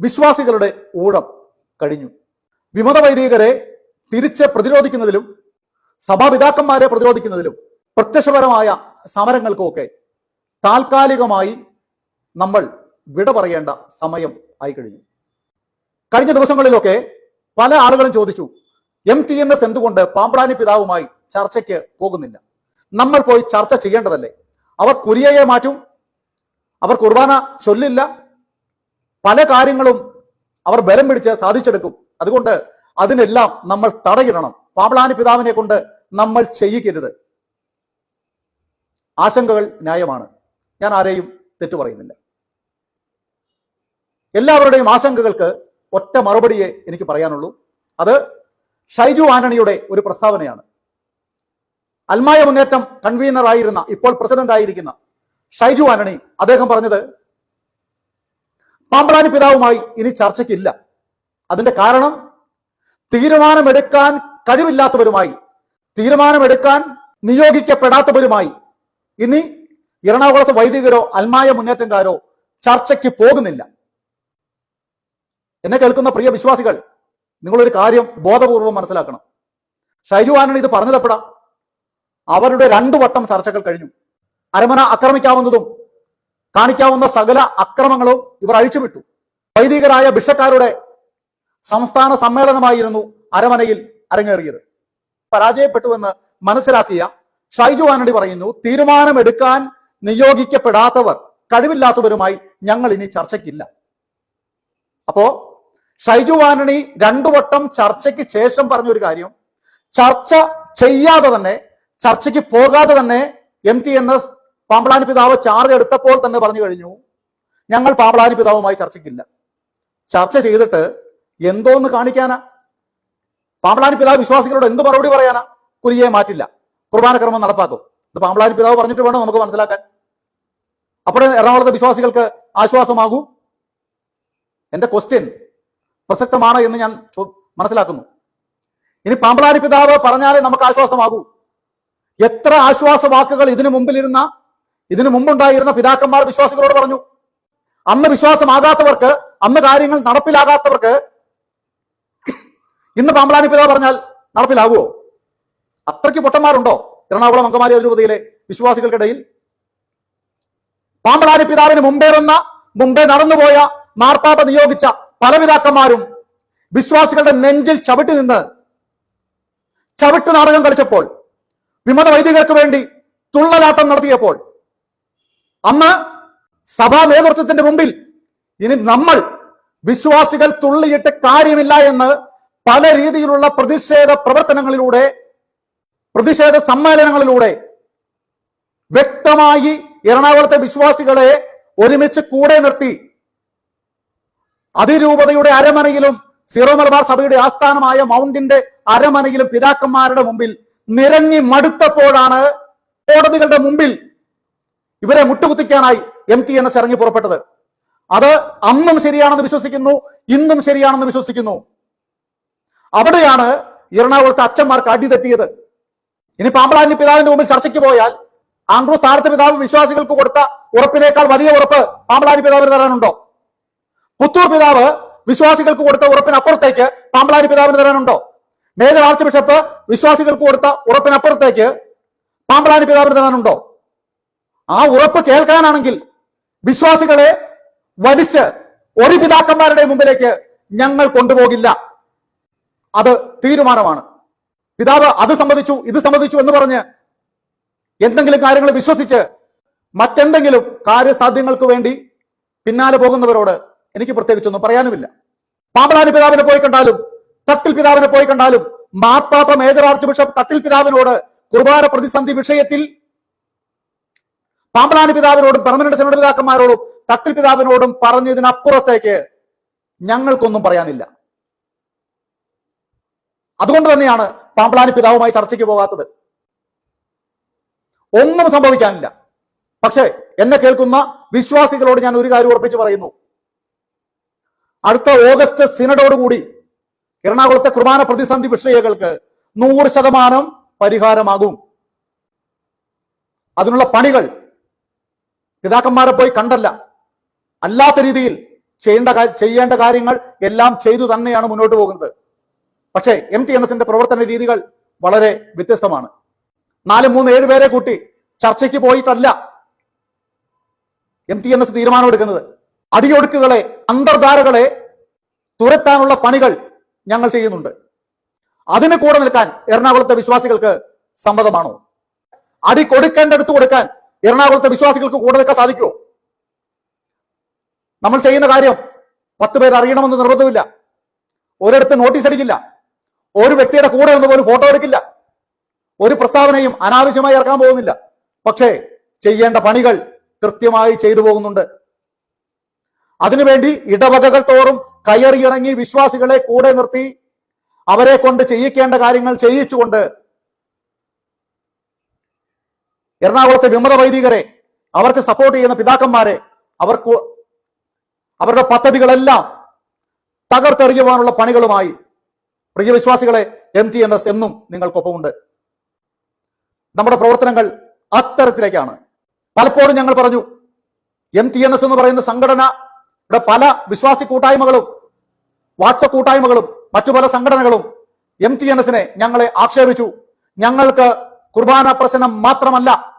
വിശ്വാസികളുടെ ഊഴം കഴിഞ്ഞു. വിമത വൈദികരെ തിരിച്ച് പ്രതിരോധിക്കുന്നതിലും സഭാപിതാക്കന്മാരെ പ്രതിരോധിക്കുന്നതിലും പ്രത്യക്ഷപരമായ സമരങ്ങൾക്കുമൊക്കെ താൽക്കാലികമായി നമ്മൾ വിട പറയേണ്ട സമയം ആയി കഴിഞ്ഞു കഴിഞ്ഞ ദിവസങ്ങളിലൊക്കെ പല ആളുകളും ചോദിച്ചു എം ടി എൻ എസ് എന്തുകൊണ്ട് പാമ്പ്രാനി പിതാവുമായി ചർച്ചയ്ക്ക് പോകുന്നില്ല? നമ്മൾ പോയി ചർച്ച ചെയ്യേണ്ടതല്ലേ? അവർ കുരിയയെ മാറ്റും അവർ കുർബാന ചൊല്ലില്ല പല കാര്യങ്ങളും അവർ ബലം പിടിച്ച് സാധിച്ചെടുക്കും. അതുകൊണ്ട് അതിനെല്ലാം നമ്മൾ തടയിടണം. പാമ്പ്ളാനി പിതാവിനെ കൊണ്ട് നമ്മൾ ചെയ്യിക്കരുത്. ആശങ്കകൾ ന്യായമാണ്. ഞാൻ ആരെയും തെറ്റു പറയുന്നില്ല. എല്ലാവരുടെയും ആശങ്കകൾക്ക് ഒറ്റ മറുപടിയെ എനിക്ക് പറയാനുള്ളൂ. അത് ഷൈജു ആന്റണിയുടെ ഒരു പ്രസ്താവനയാണ്. അൽമായ മുന്നേറ്റം കൺവീനർ ആയിരുന്ന ഇപ്പോൾ പ്രസിഡന്റ് ആയിരിക്കുന്ന ഷൈജു ആന്റണി അദ്ദേഹം പറഞ്ഞത് പാമ്പ്ളാനി പിതാവുമായി ഇനി ചർച്ചയ്ക്കില്ല. അതിന്റെ കാരണം തീരുമാനമെടുക്കാൻ കഴിവില്ലാത്തവരുമായി തീരുമാനമെടുക്കാൻ നിയോഗിക്കപ്പെടാത്തവരുമായി ഇനി എറണാകുളത്ത് വൈദികരോ അൽമായ മുന്നേറ്റക്കാരോ ചർച്ചയ്ക്ക് പോകുന്നില്ല. എന്നെ കേൾക്കുന്ന പ്രിയ വിശ്വാസികൾ നിങ്ങളൊരു കാര്യം ബോധപൂർവം മനസ്സിലാക്കണം. ഷൈജു ആനണി ഇത് പറഞ്ഞതപ്പെടാം അവരുടെ രണ്ടു വട്ടം ചർച്ചകൾ കഴിഞ്ഞു. അരമന ആക്രമിക്കാവുന്നതും കാണിക്കാവുന്ന സകല അക്രമങ്ങളും ഇവർ അഴിച്ചുവിട്ടു. വൈദികരായ ബിഷക്കാരുടെ സംസ്ഥാന സമ്മേളനമായിരുന്നു അരമനയിൽ അരങ്ങേറിയത്. പരാജയപ്പെട്ടുവെന്ന് മനസ്സിലാക്കിയ ഷൈജു ആനടി പറയുന്നു തീരുമാനമെടുക്കാൻ നിയോഗിക്കപ്പെടാത്തവർ കഴിവില്ലാത്തവരുമായി ഞങ്ങൾ ഇനി ചർച്ചയ്ക്കില്ല. അപ്പോ ഷൈജു ആന്റണി രണ്ടു വട്ടം ചർച്ചയ്ക്ക് ശേഷം പറഞ്ഞൊരു കാര്യം ചർച്ച ചെയ്യാതെ തന്നെ ചർച്ചയ്ക്ക് പോകാതെ തന്നെ M T N S Pamplany പിതാവ് ചാർജ് എടുത്തപ്പോൾ തന്നെ പറഞ്ഞു കഴിഞ്ഞു ഞങ്ങൾ പാമ്പളാനി പിതാവുമായി ചർച്ചയ്ക്കില്ല. ചർച്ച ചെയ്തിട്ട് എന്തോന്ന് കാണിക്കാനാ? പാമ്പളാനി പിതാവ് വിശ്വാസികളോട് എന്ത് മറുപടി പറയാനാ? കുരിയെ മാറ്റില്ല. കുർബാനക്രമം നടപ്പാക്കും. ഇത് പാമ്പളാനി പിതാവ് പറഞ്ഞിട്ട് വേണം നമുക്ക് മനസ്സിലാക്കാൻ. അപ്പോഴേ എറണാകുളത്തെ വിശ്വാസികൾക്ക് ആശ്വാസമാകൂ. എന്റെ ക്വസ്റ്റ്യൻ പ്രസക്തമാണ് എന്ന് ഞാൻ മനസ്സിലാക്കുന്നു. ഇനി പാമ്പളാനി പിതാവ് പറഞ്ഞാലേ നമുക്ക് ആശ്വാസമാകൂ. എത്ര ആശ്വാസ വാക്കുകൾ ഇതിനു മുമ്പിലിരുന്ന ഇതിനു മുമ്പുണ്ടായിരുന്ന പിതാക്കന്മാർ വിശ്വാസികളോട് പറഞ്ഞു അന്ന് വിശ്വാസമാകാത്തവർക്ക് അന്ന് കാര്യങ്ങൾ നടപ്പിലാകാത്തവർക്ക് ഇന്ന് പാമ്പളാനി പിതാവ് പറഞ്ഞാൽ നടപ്പിലാകുമോ അത്രയ്ക്ക് പൊട്ടന്മാരുണ്ടോ? എറണാകുളം അങ്കമാലി അതിരൂപതയിലെ വിശ്വാസികൾക്കിടയിൽ പാമ്പളാനി പിതാവിന് മുമ്പേ വന്ന മുമ്പേ നടന്നുപോയ മാർപ്പാപ്പ നിയോഗിച്ച പല പിതാക്കന്മാരും വിശ്വാസികളുടെ നെഞ്ചിൽ ചവിട്ടി നിന്ന് ചവിട്ട് നാടകം കളിച്ചപ്പോൾ വിമത വൈദികർക്ക് വേണ്ടി തുള്ളലാട്ടം നടത്തിയപ്പോൾ അന്ന് സഭാ നേതൃത്വത്തിന്റെ മുമ്പിൽ ഇനി നമ്മൾ വിശ്വാസികൾ തുള്ളിയിട്ട് കാര്യമില്ല എന്ന് പല രീതിയിലുള്ള പ്രതിഷേധ പ്രവർത്തനങ്ങളിലൂടെ പ്രതിഷേധ സമ്മേളനങ്ങളിലൂടെ വ്യക്തമായി എറണാകുളത്തെ വിശ്വാസികളെ ഒരുമിച്ച് കൂടെ നിർത്തി അതിരൂപതയുടെ അരമനയിലും സീറോ മലബാർ സഭയുടെ ആസ്ഥാനമായ മൗണ്ടിന്റെ അരമനയിലും പിതാക്കന്മാരുടെ മുമ്പിൽ നിരങ്ങി മടുത്തപ്പോഴാണ് കോടതികളുടെ മുമ്പിൽ ഇവരെ മുട്ടുകുത്തിക്കാനായി എം ടി എൻ എസ് ഇറങ്ങി പുറപ്പെട്ടത്. അത് അന്നും ശരിയാണെന്ന് വിശ്വസിക്കുന്നു ഇന്നും ശരിയാണെന്ന് വിശ്വസിക്കുന്നു. അവിടെയാണ് എറണാകുളത്തെ അച്ഛന്മാർക്ക് അടി തെറ്റിയത്. ഇനി പാമ്പളാനി പിതാവിന്റെ മുമ്പിൽ ചർച്ചയ്ക്ക് പോയാൽ ആംഗ്ലൂസ് താരത്തെ പിതാവ് വിശ്വാസികൾക്ക് കൊടുത്ത ഉറപ്പിനേക്കാൾ വലിയ ഉറപ്പ് പാമ്പളാനി പിതാവിന് തരാനുണ്ടോ? പുത്തൂർ പിതാവ് വിശ്വാസികൾക്ക് കൊടുത്ത ഉറപ്പിനപ്പുറത്തേക്ക് പാമ്പളാനി പിതാവിന് തരാനുണ്ടോ? മേജർ ആർച്ച് ബിഷപ്പ് വിശ്വാസികൾക്ക് കൊടുത്ത ഉറപ്പിനപ്പുറത്തേക്ക് പാമ്പളാനി പിതാവിന് തരാനുണ്ടോ? ആ ഉറപ്പ് കേൾക്കാനാണെങ്കിൽ വിശ്വാസികളെ വലിച്ച് ഒരു പിതാക്കന്മാരുടെ മുമ്പിലേക്ക് ഞങ്ങൾ കൊണ്ടുപോകില്ല. അത് തീരുമാനമാണ്. പിതാവ് അത് സമ്മതിച്ചു ഇത് സമ്മതിച്ചു എന്ന് പറഞ്ഞ് എന്തെങ്കിലും കാര്യങ്ങൾ വിശ്വസിച്ച് മറ്റെന്തെങ്കിലും കാര്യസാധ്യങ്ങൾക്ക് വേണ്ടി പിന്നാലെ പോകുന്നവരോട് എനിക്ക് പ്രത്യേകിച്ചൊന്നും പറയാനുമില്ല. പാമ്പളാനി പിതാവിനെ പോയി കണ്ടാലും തട്ടിൽ പിതാവിനെ പോയി കണ്ടാലും മാർപ്പാപ്പ മേജർ ആർച്ച് ബിഷപ്പ് തട്ടിൽ പിതാവിനോട് കുർബാന പ്രതിസന്ധി വിഷയത്തിൽ പാമ്പളാനി പിതാവിനോടും പെർമനന്റ് സെനറ്റ് പിതാക്കന്മാരോടും തട്ടിൽ പിതാവിനോടും പറഞ്ഞതിനപ്പുറത്തേക്ക് ഞങ്ങൾക്കൊന്നും പറയാനില്ല. അതുകൊണ്ട് തന്നെയാണ് പാമ്പളാനി പിതാവുമായി ചർച്ചയ്ക്ക് പോകാത്തത്. ഒന്നും സംഭവിക്കാനില്ല. പക്ഷേ എന്നെ കേൾക്കുന്ന വിശ്വാസികളോട് ഞാൻ ഒരു കാര്യം ഉറപ്പിച്ച് പറയുന്നു. അടുത്ത ഓഗസ്റ്റ് സിനഡോടുകൂടി എറണാകുളത്തെ കുർബാന പ്രതിസന്ധി വിഷയങ്ങൾക്ക് നൂറ് ശതമാനം പരിഹാരമാകും. അതിനുള്ള പണികൾ പിതാക്കന്മാരെ പോയി കണ്ടല്ല. അല്ലാത്ത രീതിയിൽ ചെയ്യേണ്ട ചെയ്യേണ്ട കാര്യങ്ങൾ എല്ലാം ചെയ്തു തന്നെയാണ് മുന്നോട്ട് പോകുന്നത്. പക്ഷേ എം ടി എൻ എസിന്റെ പ്രവർത്തന രീതികൾ വളരെ വ്യത്യസ്തമാണ്. നാല് മൂന്ന് ഏഴ് പേരെ കൂട്ടി ചർച്ചയ്ക്ക് പോയിട്ടല്ല എം ടി എൻ എസ് തീരുമാനമെടുക്കുന്നത് അടിയൊടുക്കുകളെ അന്തർധാരകളെ തുരത്താനുള്ള പണികൾ ഞങ്ങൾ ചെയ്യുന്നുണ്ട്. അതിന് കൂടെ നിൽക്കാൻ എറണാകുളത്തെ വിശ്വാസികൾക്ക് സമ്മതമാണോ? അടി കൊടുക്കേണ്ടടുത്ത് കൊടുക്കാൻ എറണാകുളത്തെ വിശ്വാസികൾക്ക് കൂടെ നിൽക്കാൻ സാധിക്കുമോ നമ്മൾ ചെയ്യുന്ന കാര്യം പത്ത് പേർ അറിയണമെന്ന് നിർബന്ധമില്ല. ഒരിടത്ത് നോട്ടീസ് അടിക്കില്ല. ഒരു വ്യക്തിയുടെ കൂടെ നിന്ന് പോലും ഫോട്ടോ എടുക്കില്ല. ഒരു പ്രസ്താവനയും അനാവശ്യമായി ഇറക്കാൻ പോകുന്നില്ല. പക്ഷേ ചെയ്യേണ്ട പണികൾ കൃത്യമായി ചെയ്തു പോകുന്നുണ്ട്. അതിനുവേണ്ടി ഇടവകകൾ തോറും കയറിയിറങ്ങി വിശ്വാസികളെ കൂടെ നിർത്തി അവരെ കൊണ്ട് ചെയ്യിക്കേണ്ട കാര്യങ്ങൾ ചെയ്യിച്ചുകൊണ്ട് എറണാകുളത്തെ വിമത വൈദികരെ അവർക്ക് സപ്പോർട്ട് ചെയ്യുന്ന പിതാക്കന്മാരെ അവർക്ക് അവരുടെ പദ്ധതികളെല്ലാം തകർത്തെറിയുവാനുള്ള പണികളുമായി പ്രിയവിശ്വാസികളെ എം ടി എൻ എസ് എന്നും നിങ്ങൾക്കൊപ്പമുണ്ട്. നമ്മുടെ പ്രവർത്തനങ്ങൾ അത്തരത്തിലേക്കാണ്. പലപ്പോഴും ഞങ്ങൾ പറഞ്ഞു എം ടി എൻ എസ് എന്ന് പറയുന്ന സംഘടന പല വിശ്വാസി കൂട്ടായ്മകളും വാട്സപ്പ് കൂട്ടായ്മകളും മറ്റു പല സംഘടനകളും എം ടി എൻ എസിനെ ഞങ്ങളെ ആക്ഷേപിച്ചു. ഞങ്ങൾക്ക് കുർബാന പ്രശ്നം മാത്രമല്ല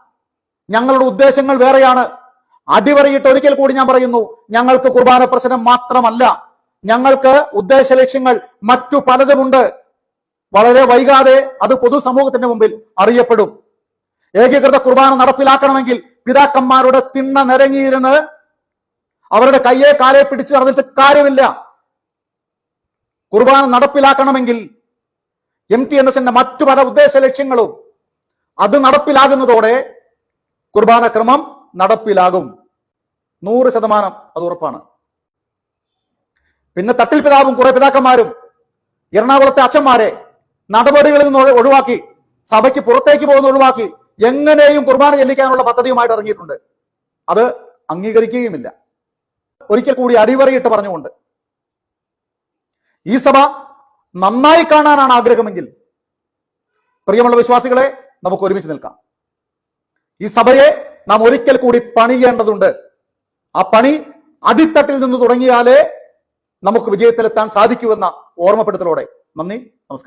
ഞങ്ങളുടെ ഉദ്ദേശങ്ങൾ വേറെയാണ്. അടിവരയിട്ട് ഒരിക്കൽ കൂടി ഞാൻ പറയുന്നു ഞങ്ങൾക്ക് കുർബാന പ്രശ്നം മാത്രമല്ല. ഞങ്ങൾക്ക് ഉദ്ദേശ ലക്ഷ്യങ്ങൾ മറ്റു പലതുമുണ്ട് വളരെ വൈകാതെ അത് പൊതുസമൂഹത്തിന്റെ മുമ്പിൽ അറിയപ്പെടും. ഏകീകൃത കുർബാന നടപ്പിലാക്കണമെങ്കിൽ പിതാക്കന്മാരുടെ തിണ്ണ നിരങ്ങിയിരുന്ന് അവരുടെ കയ്യെ കാലെ പിടിച്ച് നടന്നിട്ട് കാര്യമില്ല. കുർബാന നടപ്പിലാക്കണമെങ്കിൽ എം ടി എൻ എസിന്റെ മറ്റു പല ഉദ്ദേശ ലക്ഷ്യങ്ങളും അത് നടപ്പിലാകുന്നതോടെ കുർബാന ക്രമം നടപ്പിലാകും. നൂറ് ശതമാനം അത് ഉറപ്പാണ്. പിന്നെ തട്ടിൽ പിതാവും കുറെ പിതാക്കന്മാരും എറണാകുളത്തെ അച്ഛന്മാരെ നടപടികളിൽ നിന്ന് ഒഴി- ഒഴിവാക്കി സഭയ്ക്ക് പുറത്തേക്ക് പോകുന്ന ഒഴിവാക്കി എങ്ങനെയും കുർബാന ചെല്ലിക്കാനുള്ള പദ്ധതിയുമായിട്ട് ഇറങ്ങിയിട്ടുണ്ട്. അത് അംഗീകരിക്കുകയുമില്ല. ഒരിക്കൽ കൂടി അടിവരയിട്ട് പറഞ്ഞുകൊണ്ട്. ഈ സഭ നന്നായി കാണാനാണ് ആഗ്രഹമെങ്കിൽ പ്രിയമുള്ള വിശ്വാസികളെ നമുക്ക് ഒരുമിച്ച് നിൽക്കാം. ഈ സഭയെ നാം ഒരിക്കൽ കൂടി പണിയേണ്ടതുണ്ട്. ആ പണി അടിത്തട്ടിൽ നിന്ന് തുടങ്ങിയാലേ നമുക്ക് വിജയത്തിലെത്താൻ സാധിക്കുമെന്ന ഓർമ്മപ്പെടുത്തലോടെ. നന്ദി നമസ്കാരം.